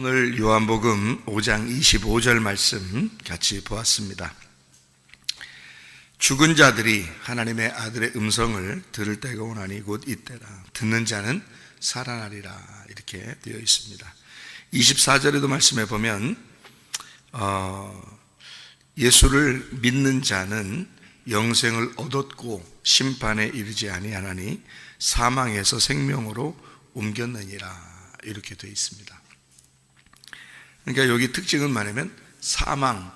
오늘 요한복음 5장 25절 말씀 같이 보았습니다. 죽은 자들이 하나님의 아들의 음성을 들을 때가 오나니 곧 이때라. 듣는 자는 살아나리라. 이렇게 되어 있습니다. 24절에도 말씀해 보면, 어, 예수를 믿는 자는 영생을 얻었고 심판에 이르지 아니하나니 사망에서 생명으로 옮겼느니라. 이렇게 되어 있습니다. 그러니까 여기 특징은 뭐냐면 사망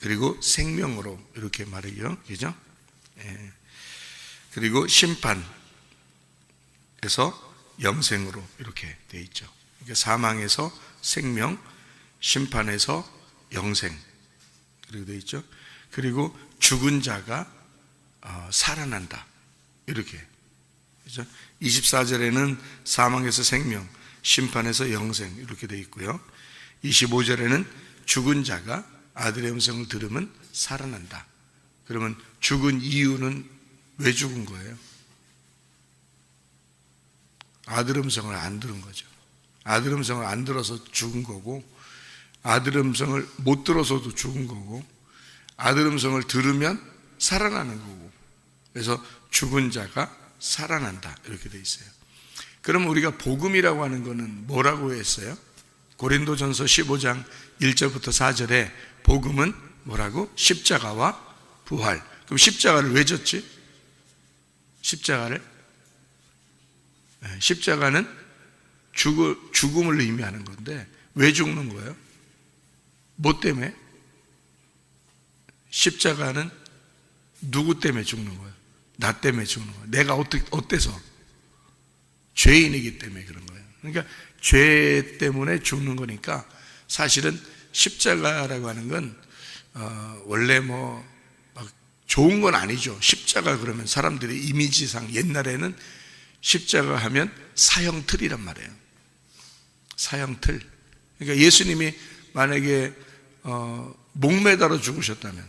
그리고 생명으로 이렇게 말이요, 그죠? 예. 그리고 심판에서 영생으로 이렇게 돼 있죠. 그러니까 사망에서 생명, 심판에서 영생 그리고 돼 있죠. 그리고 죽은 자가 어, 살아난다 이렇게 그죠? 24절에는 사망에서 생명, 심판에서 영생 이렇게 돼 있고요. 25절에는 죽은 자가 아들의 음성을 들으면 살아난다. 그러면 죽은 이유는 왜 죽은 거예요? 아들 음성을 안 들은 거죠. 아들 음성을 안 들어서 죽은 거고, 아들 음성을 못 들어서도 죽은 거고, 아들 음성을 들으면 살아나는 거고, 그래서 죽은 자가 살아난다. 이렇게 돼 있어요. 그럼 우리가 복음이라고 하는 거는 뭐라고 했어요? 고린도전서 15장 1절부터 4절에 복음은 뭐라고? 십자가와 부활. 그럼 십자가를 왜 졌지? 십자가를 네, 십자가는 죽음을 의미하는 건데 왜 죽는 거예요? 뭐 때문에? 십자가는 누구 때문에 죽는 거예요? 나 때문에 죽는 거예요. 내가 어떻게 어때서? 죄인이기 때문에 그런 거예요. 그러니까 죄 때문에 죽는 거니까 사실은 십자가라고 하는 건 어, 원래 뭐 좋은 건 아니죠. 십자가 그러면 사람들의 이미지상 옛날에는 십자가 하면 사형틀이란 말이에요. 사형틀. 그러니까 예수님이 만약에 어, 목매달아 죽으셨다면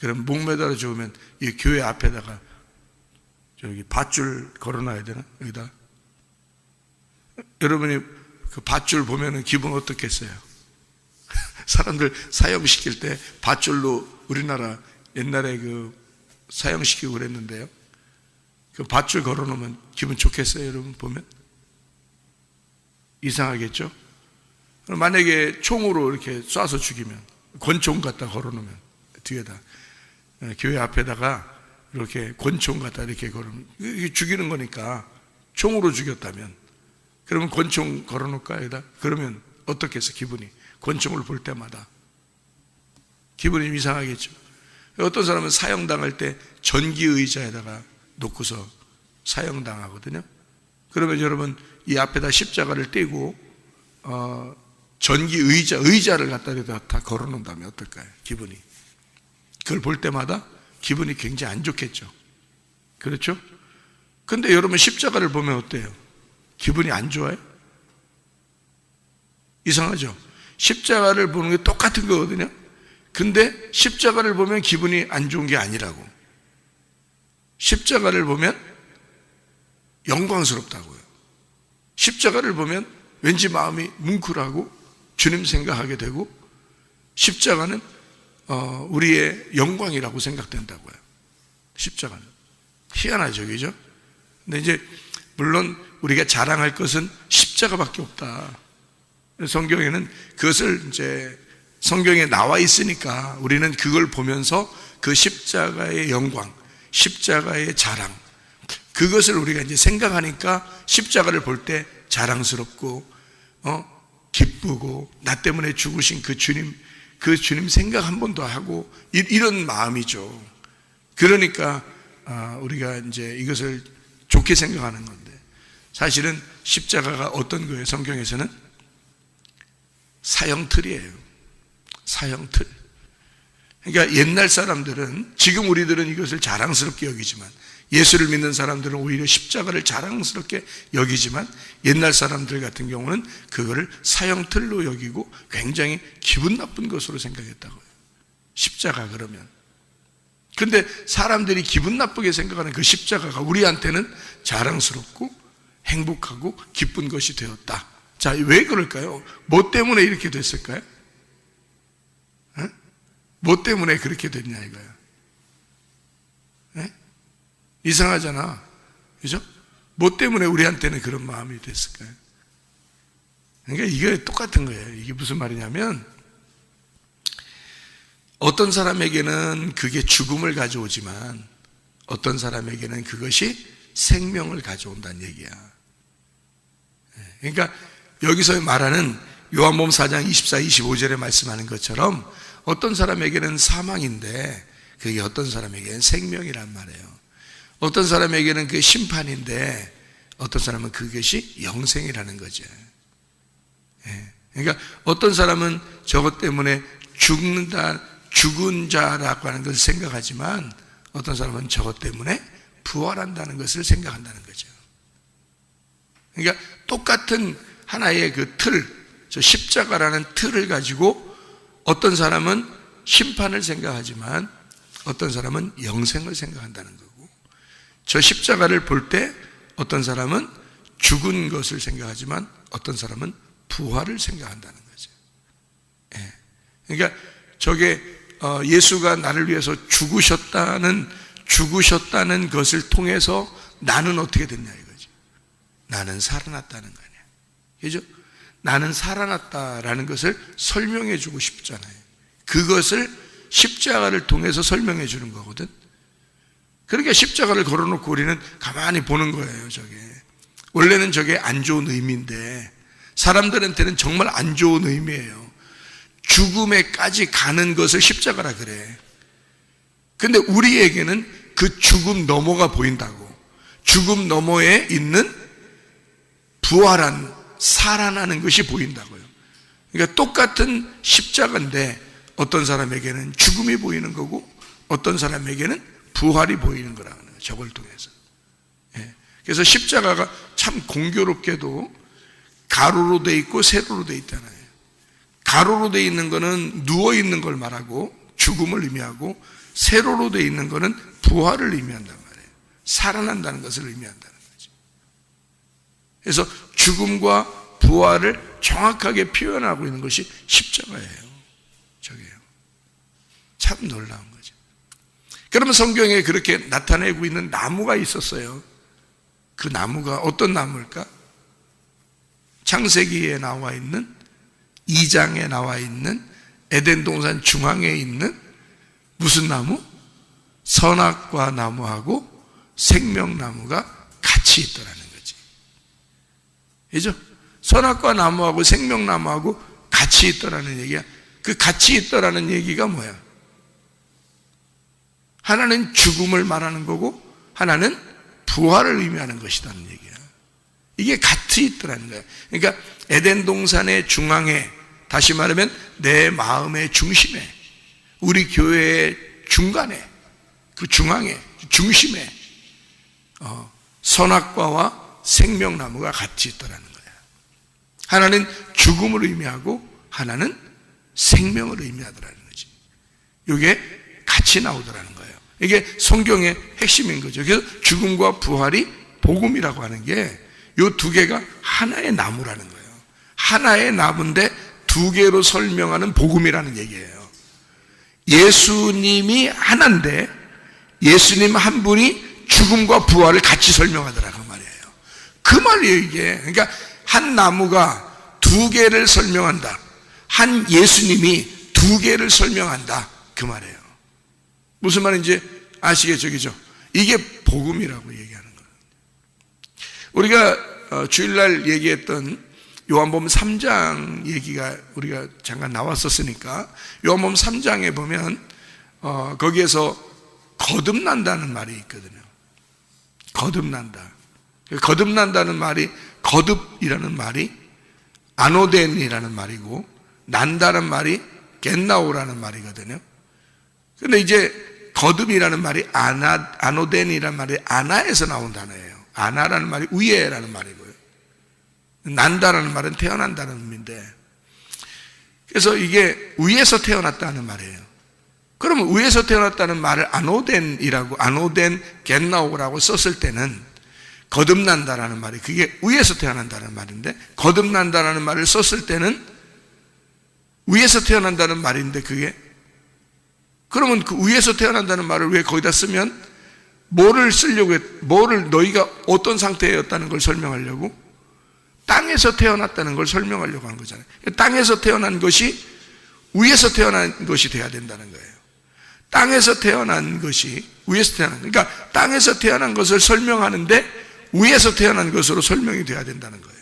그럼 목매달아 죽으면 이 교회 앞에다가 저기 밧줄 걸어놔야 되나? 여기다 여러분이 그 밧줄 보면은 기분 어떻겠어요? 사람들 사형시킬 때 밧줄로 우리나라 옛날에 그 사형시키고 그랬는데요. 그 밧줄 걸어 놓으면 기분 좋겠어요, 여러분 보면? 이상하겠죠? 만약에 총으로 이렇게 쏴서 죽이면, 권총 갖다 걸어 놓으면, 뒤에다, 예, 교회 앞에다가 이렇게 권총 갖다 이렇게 걸으면, 죽이는 거니까, 총으로 죽였다면, 그러면 권총 걸어놓을까, 여기다? 그러면 어떻겠어, 기분이? 권총을 볼 때마다. 기분이 이상하겠죠. 어떤 사람은 사형당할 때 전기의자에다가 놓고서 사형당하거든요. 그러면 여러분 이 앞에다 십자가를 떼고 어, 전기의자, 의자를 갖다 대다 다 걸어놓는다면 어떨까요? 기분이. 그걸 볼 때마다 기분이 굉장히 안 좋겠죠. 그렇죠? 근데 여러분 십자가를 보면 어때요? 기분이 안 좋아요? 이상하죠? 십자가를 보는 게 똑같은 거거든요. 근데 십자가를 보면 기분이 안 좋은 게 아니라고. 십자가를 보면 영광스럽다고요. 십자가를 보면 왠지 마음이 뭉클하고 주님 생각하게 되고 십자가는 어, 우리의 영광이라고 생각된다고요. 십자가는 희한하죠, 그죠? 근데 이제 물론 우리가 자랑할 것은 십자가밖에 없다. 성경에는 그것을 이제 성경에 나와 있으니까 우리는 그걸 보면서 그 십자가의 영광, 십자가의 자랑, 그것을 우리가 이제 생각하니까 십자가를 볼 때 자랑스럽고, 어, 기쁘고, 나 때문에 죽으신 그 주님, 그 주님 생각 한번더 하고, 이 런 마음이죠. 그러니까, 아, 우리가 이제 이것을 좋게 생각하는 건데. 사실은 십자가가 어떤 거예요? 성경에서는 사형틀이에요. 사형틀. 그러니까 옛날 사람들은 지금 우리들은 이것을 자랑스럽게 여기지만 예수를 믿는 사람들은 오히려 십자가를 자랑스럽게 여기지만 옛날 사람들 같은 경우는 그거를 사형틀로 여기고 굉장히 기분 나쁜 것으로 생각했다고요. 십자가 그러면. 근데 사람들이 기분 나쁘게 생각하는 그 십자가가 우리한테는 자랑스럽고 행복하고 기쁜 것이 되었다. 자, 왜 그럴까요? 뭐 때문에 이렇게 됐을까요? 에? 뭐 때문에 그렇게 됐냐 이거야. 에? 이상하잖아. 그죠? 뭐 때문에 우리한테는 그런 마음이 됐을까요? 그러니까 이게 똑같은 거예요. 이게 무슨 말이냐면 어떤 사람에게는 그게 죽음을 가져오지만 어떤 사람에게는 그것이 생명을 가져온다는 얘기야. 예, 그러니까 여기서 말하는 요한복음 4장 24, 25절에 말씀하는 것처럼 어떤 사람에게는 사망인데 그게 어떤 사람에게는 생명이란 말이에요. 어떤 사람에게는 그게 심판인데 어떤 사람은 그것이 영생이라는 거죠. 예, 그러니까 어떤 사람은 저것 때문에 죽는다, 죽은 자라고 하는 것을 생각하지만 어떤 사람은 저것 때문에 부활한다는 것을 생각한다는 거죠. 그러니까 똑같은 하나의 그 틀, 저 십자가라는 틀을 가지고 어떤 사람은 심판을 생각하지만 어떤 사람은 영생을 생각한다는 거고 저 십자가를 볼 때 어떤 사람은 죽은 것을 생각하지만 어떤 사람은 부활을 생각한다는 거죠. 예. 그러니까 저게 어, 예수가 나를 위해서 죽으셨다는 죽으셨다는 것을 통해서 나는 어떻게 됐냐 이거지. 나는 살아났다는 거 아니야. 그죠? 나는 살아났다라는 것을 설명해 주고 싶잖아요. 그것을 십자가를 통해서 설명해 주는 거거든. 그러니까 십자가를 걸어놓고 우리는 가만히 보는 거예요, 저게. 원래는 저게 안 좋은 의미인데, 사람들한테는 정말 안 좋은 의미예요. 죽음에까지 가는 것을 십자가라 그래. 근데 우리에게는 그 죽음 너머가 보인다고. 죽음 너머에 있는 부활한 살아나는 것이 보인다고요. 그러니까 똑같은 십자가인데 어떤 사람에게는 죽음이 보이는 거고 어떤 사람에게는 부활이 보이는 거라는 거예요. 저걸 통해서. 예. 그래서 십자가가 참 공교롭게도 가로로 돼 있고 세로로 돼 있잖아요. 가로로 돼 있는 거는 누워 있는 걸 말하고 죽음을 의미하고 세로로 돼 있는 거는 부활을 의미한단 말이에요. 살아난다는 것을 의미한다는 거죠. 그래서 죽음과 부활을 정확하게 표현하고 있는 것이 십자가예요. 저게요. 참 놀라운 거죠. 그러면 성경에 그렇게 나타내고 있는 나무가 있었어요. 그 나무가 어떤 나무일까? 창세기에 나와 있는 2장에 나와 있는 에덴 동산 중앙에 있는 무슨 나무? 선악과 나무하고 생명나무가 같이 있더라는 거지. 그죠? 선악과 나무하고 생명나무하고 같이 있더라는 얘기야. 그 같이 있더라는 얘기가 뭐야? 하나는 죽음을 말하는 거고 하나는 부활을 의미하는 것이라는 얘기야. 이게 같이 있더라는 거야. 그러니까 에덴 동산의 중앙에 다시 말하면 내 마음의 중심에 우리 교회의 중간에 그 중앙에 중심에 어, 선악과와 생명나무가 같이 있더라는 거야. 하나는 죽음을 의미하고 하나는 생명을 의미하더라는 거지. 이게 같이 나오더라는 거예요. 이게 성경의 핵심인 거죠. 그래서 죽음과 부활이 복음이라고 하는 게 이 두 개가 하나의 나무라는 거예요. 하나의 나무인데 두 개로 설명하는 복음이라는 얘기예요. 예수님이 하나인데 예수님 한 분이 죽음과 부활을 같이 설명하더라고 말이에요. 그 말이에요, 이게. 그러니까 한 나무가 두 개를 설명한다. 한 예수님이 두 개를 설명한다. 그 말이에요. 무슨 말인지 아시겠죠? 그죠? 이게 복음이라고 얘기하는 거예요. 우리가 어, 주일날 얘기했던 요한복음 3장 얘기가 우리가 잠깐 나왔었으니까 요한복음 3장에 보면 어, 거기에서 거듭난다는 말이 있거든요. 거듭난다. 거듭난다는 말이 거듭이라는 말이 아노덴이라는 말이고 난다는 말이 겟나오라는 말이거든요. 근데 이제 거듭이라는 말이 아나, 아노덴이라는 말이 아나에서 나온 단어예요. 아나라는 말이 위에라는 말이고요. 난다라는 말은 태어난다는 의미인데 그래서 이게 위에서 태어났다는 말이에요. 그러면 위에서 태어났다는 말을 아노덴이라고 아노덴 겟나오라고 썼을 때는 거듭난다라는 말이 그게 위에서 태어난다는 말인데 거듭난다라는 말을 썼을 때는 위에서 태어난다는 말인데 그게 그러면 그 위에서 태어난다는 말을 왜 거기다 쓰면 뭐를 쓰려고 했, 뭐를 너희가 어떤 상태였다는 걸 설명하려고 땅에서 태어났다는 걸 설명하려고 한 거잖아요. 땅에서 태어난 것이 위에서 태어난 것이 돼야 된다는 거예요. 땅에서 태어난 것이 위에서 태어난 그러니까 땅에서 태어난 것을 설명하는데 위에서 태어난 것으로 설명이 돼야 된다는 거예요.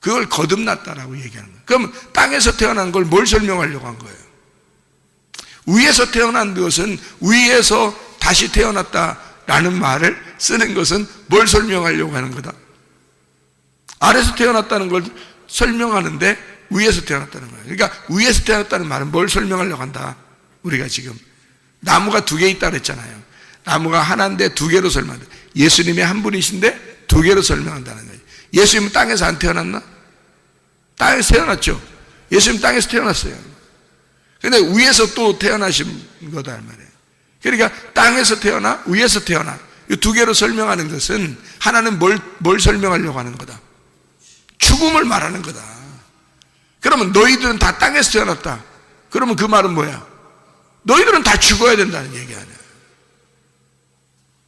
그걸 거듭났다라고 얘기하는 거예요. 그럼 땅에서 태어난 걸 뭘 설명하려고 한 거예요? 위에서 태어난 것은 위에서 다시 태어났다라는 말을 쓰는 것은 뭘 설명하려고 하는 거다? 아래서 태어났다는 걸 설명하는데 위에서 태어났다는 거예요. 그러니까 위에서 태어났다는 말은 뭘 설명하려고 한다? 우리가 지금 나무가 두 개 있다 그랬잖아요. 나무가 하나인데 두 개로 설명한다. 예수님이 한 분이신데 두 개로 설명한다는 거예요. 예수님은 땅에서 안 태어났나? 땅에서 태어났죠. 예수님 땅에서 태어났어요. 근데 위에서 또 태어나신 거다 말이에요. 그러니까 땅에서 태어나 위에서 태어나 이 두 개로 설명하는 것은 하나는 뭘, 뭘 설명하려고 하는 거다. 죽음을 말하는 거다. 그러면 너희들은 다 땅에서 태어났다. 그러면 그 말은 뭐야? 너희들은 다 죽어야 된다는 얘기 아니야.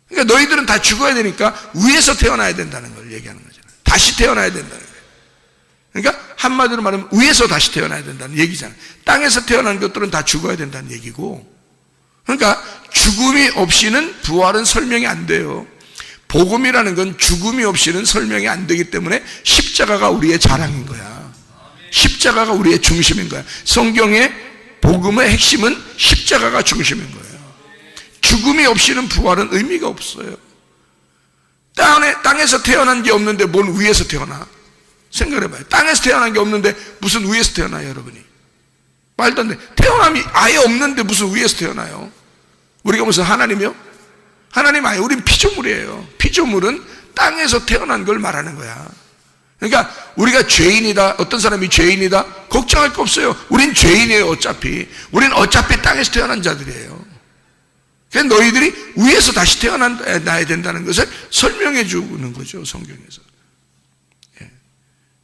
그러니까 너희들은 다 죽어야 되니까 위에서 태어나야 된다는 걸 얘기하는 거잖아요. 다시 태어나야 된다는 거예요. 그러니까 한마디로 말하면 위에서 다시 태어나야 된다는 얘기잖아요. 땅에서 태어난 것들은 다 죽어야 된다는 얘기고. 그러니까 죽음이 없이는 부활은 설명이 안 돼요. 복음이라는 건 죽음이 없이는 설명이 안 되기 때문에 십자가가 우리의 자랑인 거야. 십자가가 우리의 중심인 거야. 성경의 복음의 핵심은 십자가가 중심인 거예요. 죽음이 없이는 부활은 의미가 없어요. 땅에, 땅에서 태어난 게 없는데 뭔 위에서 태어나? 생각해봐요. 땅에서 태어난 게 없는데 무슨 위에서 태어나요, 여러분이? 말도 안 돼. 태어남이 아예 없는데 무슨 위에서 태어나요? 우리가 무슨 하나님이요? 하나님 아예 우린 피조물이에요. 피조물은 땅에서 태어난 걸 말하는 거야. 그러니까 우리가 죄인이다. 어떤 사람이 죄인이다. 걱정할 거 없어요. 우린 죄인이에요, 어차피. 우린 어차피 땅에서 태어난 자들이에요. 그래서 너희들이 위에서 다시 태어나야 된다는 것을 설명해 주는 거죠, 성경에서. 예.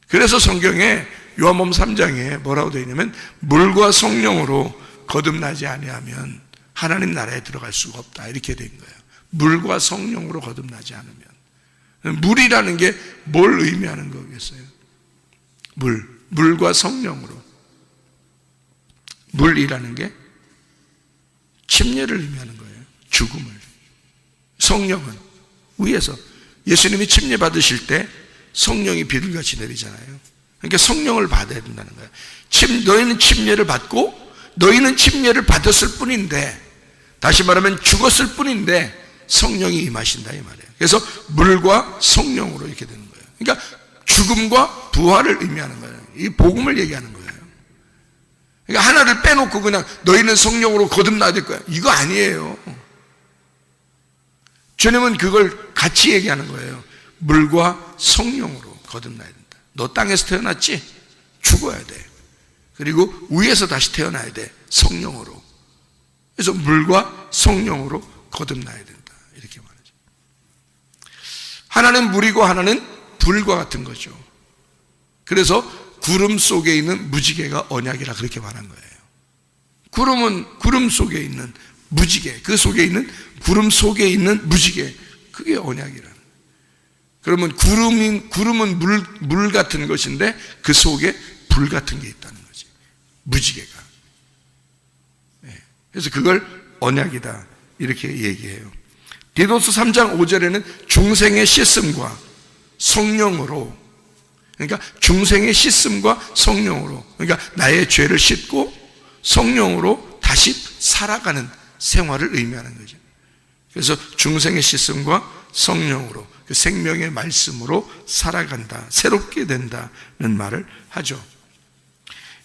그래서 성경에 요한복음 3장에 뭐라고 되어 있냐면 물과 성령으로 거듭나지 아니하면 하나님 나라에 들어갈 수가 없다. 이렇게 된 거예요. 물과 성령으로 거듭나지 않으면. 물이라는 게 뭘 의미하는 거겠어요? 물. 물과 성령으로. 물이라는 게 침례를 의미하는 거예요. 죽음을. 성령은 위에서 예수님이 침례 받으실 때 성령이 비둘같이 내리잖아요. 그러니까 성령을 받아야 된다는 거예요. 침, 너희는 침례를 받고 너희는 침례를 받았을 뿐인데 다시 말하면 죽었을 뿐인데 성령이 임하신다 이 말이에요. 그래서 물과 성령으로 이렇게 되는 거예요. 그러니까 죽음과 부활을 의미하는 거예요. 이 복음을 얘기하는 거예요. 그러니까 하나를 빼놓고 그냥 너희는 성령으로 거듭나야 될 거야. 이거 아니에요. 주님은 그걸 같이 얘기하는 거예요. 물과 성령으로 거듭나야 된다. 너 땅에서 태어났지? 죽어야 돼. 그리고 위에서 다시 태어나야 돼. 성령으로. 그래서 물과 성령으로 거듭나야 말하죠. 하나는 물이고 하나는 불과 같은 거죠. 그래서 구름 속에 있는 무지개가 언약이라 그렇게 말한 거예요. 구름은 구름 속에 있는 무지개, 그 속에 있는 구름 속에 있는 무지개, 그게 언약이라는. 그러면 구름인 구름은 물, 물 같은 것인데 그 속에 불 같은 게 있다는 거지. 무지개가. 네. 그래서 그걸 언약이다 이렇게 얘기해요. 디도스 3장 5절에는 중생의 씻음과 성령으로 그러니까 중생의 씻음과 성령으로 그러니까 나의 죄를 씻고 성령으로 다시 살아가는 생활을 의미하는 거죠. 그래서 중생의 씻음과 성령으로 그 생명의 말씀으로 살아간다. 새롭게 된다는 말을 하죠.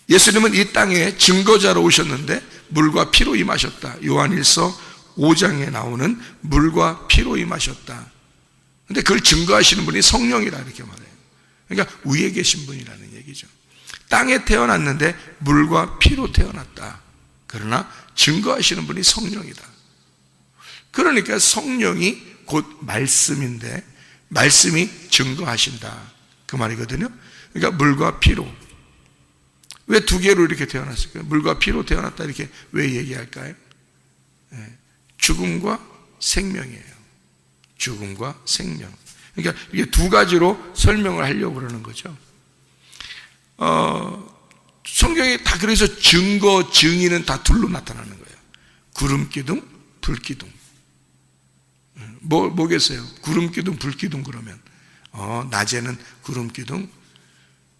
예수님은 이 땅에 증거자로 오셨는데 물과 피로 임하셨다. 요한일서 5장에 나오는 물과 피로 임하셨다. 근데 그걸 증거하시는 분이 성령이라 이렇게 말해요. 그러니까 위에 계신 분이라는 얘기죠. 땅에 태어났는데 물과 피로 태어났다. 그러나 증거하시는 분이 성령이다. 그러니까 성령이 곧 말씀인데 말씀이 증거하신다. 그 말이거든요. 그러니까 물과 피로. 왜 두 개로 이렇게 태어났을까요? 물과 피로 태어났다 이렇게 왜 얘기할까요? 네. 죽음과 생명이에요. 죽음과 생명. 그러니까 이게 두 가지로 설명을 하려고 그러는 거죠. 어, 성경에 다 그래서 증거, 증인은 다 둘로 나타나는 거예요. 구름 기둥, 불 기둥. 뭐, 뭐겠어요? 구름 기둥, 불 기둥 그러면. 어, 낮에는 구름 기둥,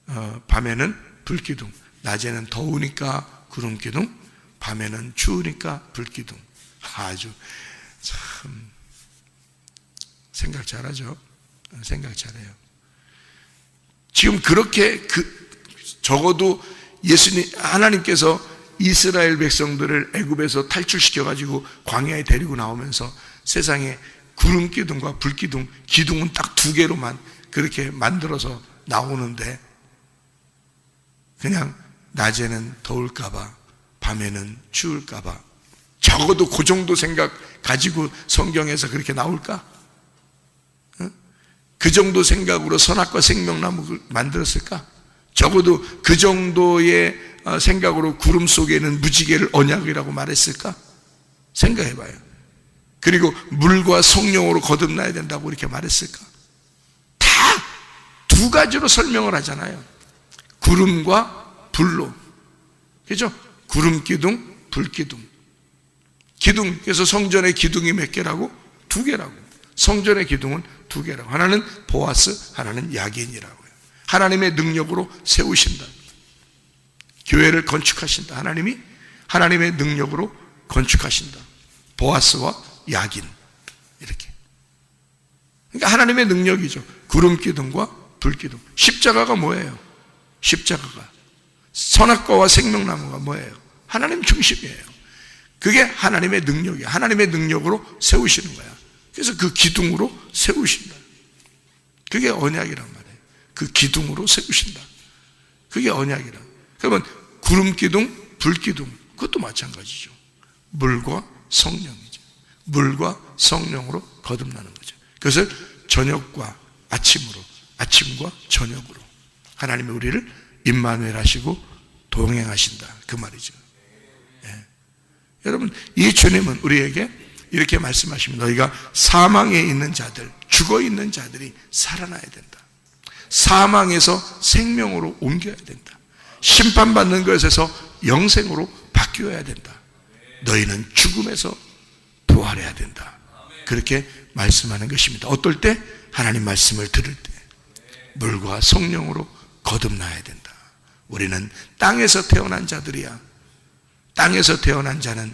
어, 밤에는 불 기둥. 낮에는 더우니까 구름 기둥, 밤에는 추우니까 불 기둥. 아주 참 생각 잘하죠. 생각 잘해요. 지금 그렇게 그 적어도 예수님 하나님께서 이스라엘 백성들을 애굽에서 탈출시켜 가지고 광야에 데리고 나오면서 세상에 구름 기둥과 불 기둥, 기둥은 딱 두 개로만 그렇게 만들어서 나오는데 그냥 낮에는 더울까봐 밤에는 추울까봐 적어도 그 정도 생각 가지고 성경에서 그렇게 나올까? 그 정도 생각으로 선악과 생명나무를 만들었을까? 적어도 그 정도의 어, 생각으로 구름 속에는 무지개를 언약이라고 말했을까? 생각해 봐요. 그리고 물과 성령으로 거듭나야 된다고 이렇게 말했을까? 다 두 가지로 설명을 하잖아요. 구름과 불로. 그죠? 구름 기둥, 불 기둥. 기둥, 그래서 성전의 기둥이 몇 개라고? 두 개라고. 성전의 기둥은 두 개라고. 하나는 보아스, 하나는 야긴이라고요. 하나님의 능력으로 세우신다. 교회를 건축하신다. 하나님이 하나님의 능력으로 건축하신다. 보아스와 야긴. 이렇게. 그러니까 하나님의 능력이죠. 구름 기둥과 불 기둥. 십자가가 뭐예요? 십자가가. 선악과와 생명나무가 뭐예요? 하나님 중심이에요. 그게 하나님의 능력이에요. 하나님의 능력으로 세우시는 거야. 그래서 그 기둥으로 세우신다. 그게 언약이란 말이에요. 그 기둥으로 세우신다. 그게 언약이라. 그러면 구름 기둥, 불 기둥, 그것도 마찬가지죠. 물과 성령이죠. 물과 성령으로 거듭나는 거죠. 그것을 저녁과 아침으로, 아침과 저녁으로 하나님이 우리를 임마누엘 하시고 동행하신다. 그 말이죠. 예. 여러분, 이 주님은 우리에게 이렇게 말씀하십니다. 너희가 사망에 있는 자들, 죽어 있는 자들이 살아나야 된다. 사망에서 생명으로 옮겨야 된다. 심판받는 것에서 영생으로 바뀌어야 된다. 너희는 죽음에서 부활해야 된다. 그렇게 말씀하는 것입니다. 어떨 때? 하나님 말씀을 들을 때. 물과 성령으로 거듭나야 된다. 우리는 땅에서 태어난 자들이야. 땅에서 태어난 자는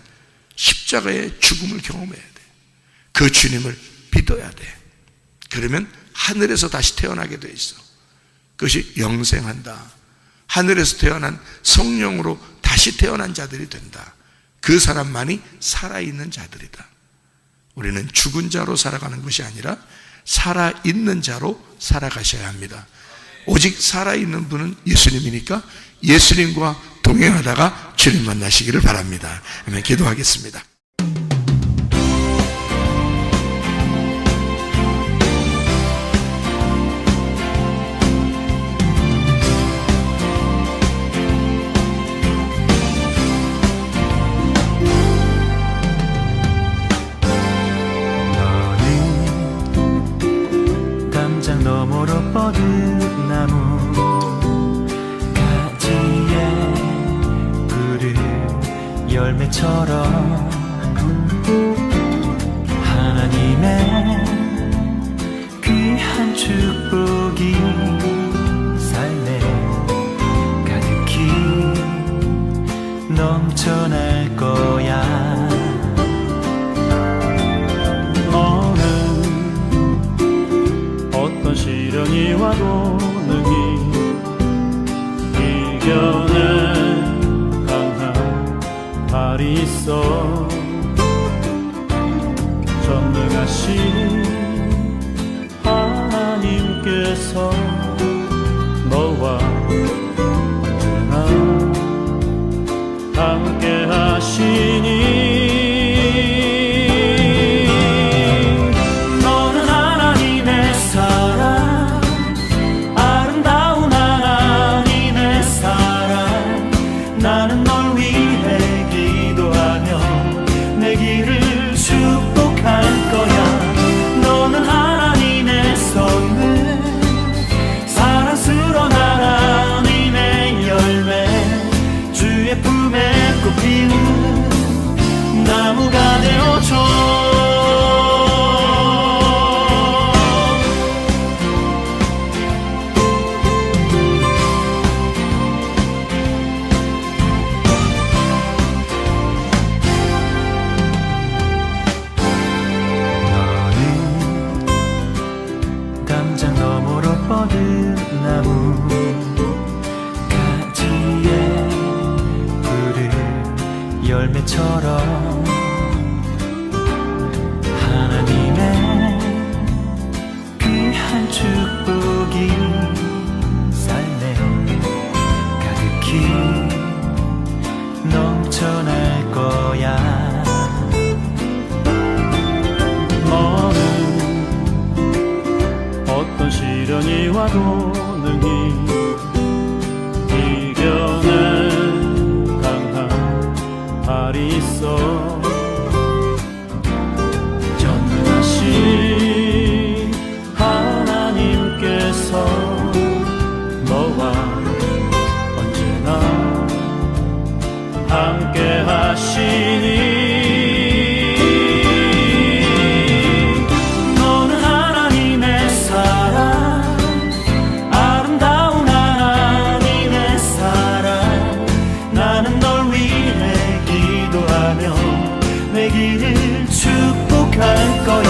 십자가의 죽음을 경험해야 돼. 그 주님을 믿어야 돼. 그러면 하늘에서 다시 태어나게 돼 있어. 그것이 영생한다. 하늘에서 태어난 성령으로 다시 태어난 자들이 된다. 그 사람만이 살아있는 자들이다. 우리는 죽은 자로 살아가는 것이 아니라 살아있는 자로 살아가셔야 합니다. 오직 살아있는 분은 예수님이니까 예수님과 동행하다가 주님 만나시기를 바랍니다. 아멘. 기도하겠습니다. 열매처럼 우리를 축복할 거야.